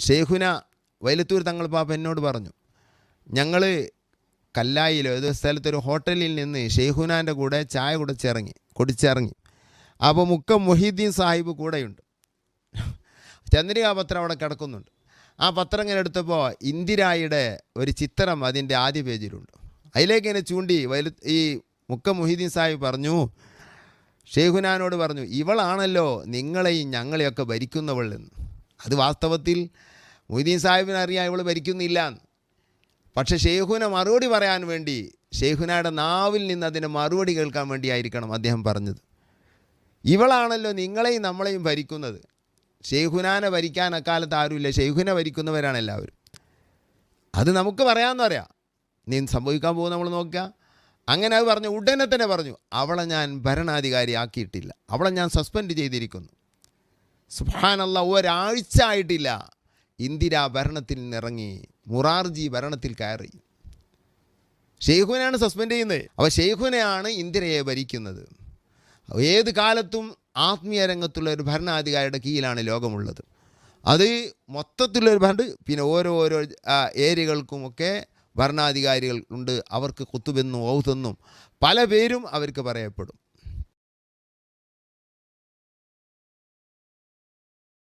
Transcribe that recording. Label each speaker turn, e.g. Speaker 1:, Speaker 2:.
Speaker 1: ഷെയ്ഖുന വൈലത്തൂർ തങ്ങൾ പാപ്പ എന്നോട് പറഞ്ഞു ഞങ്ങൾ കല്ലായിലോ ഏതോ സ്ഥലത്തൊരു ഹോട്ടലിൽ നിന്ന് ഷെയ്ഖുനാന്റെ കൂടെ ചായ കുടിച്ചിറങ്ങി കുടിച്ചിറങ്ങി. അപ്പോൾ മുക്കം മൊഹീദ്ദീൻ സാഹിബ് കൂടെയുണ്ട്. ചന്ദ്രിക പത്രം അവിടെ കിടക്കുന്നുണ്ട്. ആ പത്രം ഇങ്ങനെ എടുത്തപ്പോൾ ഇന്ദിരായുടെ ഒരു ചിത്രം അതിന്റെ ആദ്യ പേജിലുണ്ട്. അതിലേക്ക് ഇങ്ങനെ ചൂണ്ടി വലു ഈ മുക്കം മൊഹീദ്ദീൻ സാഹിബ് പറഞ്ഞു ഷെയ്ഖുനാനോട് പറഞ്ഞു ഇവളാണല്ലോ നിങ്ങളെയും ഞങ്ങളെയൊക്കെ ഭരിക്കുന്നവൾ എന്ന്. അത് വാസ്തവത്തിൽ മൊയ്തീൻ സാഹിബിന് ഇവൾ ഭരിക്കുന്നില്ല പക്ഷേ ഷെയ്ഹുന മറുപടി പറയാൻ വേണ്ടി ഷെയ്ഹുനയുടെ നാവിൽ നിന്ന് അതിന്റെ മറുപടി കേൾക്കാൻ വേണ്ടിയായിരിക്കണം അദ്ദേഹം പറഞ്ഞത്. ഇവളാണല്ലോ നിങ്ങളെയും നമ്മളെയും ഭരിക്കുന്നത്. ഷെയ്ഹുനാനെ ഭരിക്കാൻ അക്കാലത്ത് ആരുമില്ല. ഷെയ്ഖുനെ ഭരിക്കുന്നവരാണ് എല്ലാവരും. അത് നമുക്ക് പറയാമെന്ന് പറയാം. നീ സംഭവിക്കാൻ പോകുന്ന നമ്മൾ നോക്കുക. അങ്ങനെ അത് പറഞ്ഞു ഉടനെ തന്നെ പറഞ്ഞു അവളെ ഞാൻ ഭരണാധികാരി ആക്കിയിട്ടില്ല അവളെ ഞാൻ സസ്പെൻഡ് ചെയ്തിരിക്കുന്നു. സുഹാനല്ല ഒരാഴ്ച ആയിട്ടില്ല. ഇന്ദിര ഭരണത്തിൽ നിന്നിറങ്ങി മുറാർജി ഭരണത്തിൽ കയറി. ഷെയ്ഖുനെയാണ് സസ്പെൻഡ് ചെയ്യുന്നത്. അപ്പോൾ ഷെയ്ഖുനെയാണ് ഇന്ദിരയെ ഭരിക്കുന്നത്. ഏത് കാലത്തും ആത്മീയ രംഗത്തുള്ള ഒരു ഭരണാധികാരിയുടെ കീഴിലാണ് ലോകമുള്ളത്. അത് മൊത്തത്തിലുള്ളൊരു ഭരണ പിന്നെ ഓരോ ഓരോ ഏരിയകൾക്കുമൊക്കെ ഭരണാധികാരികൾ ഉണ്ട്. അവർക്ക് കുത്തുബെന്നും ഔതെന്നും പല പേരും അവർക്ക് പറയപ്പെടും.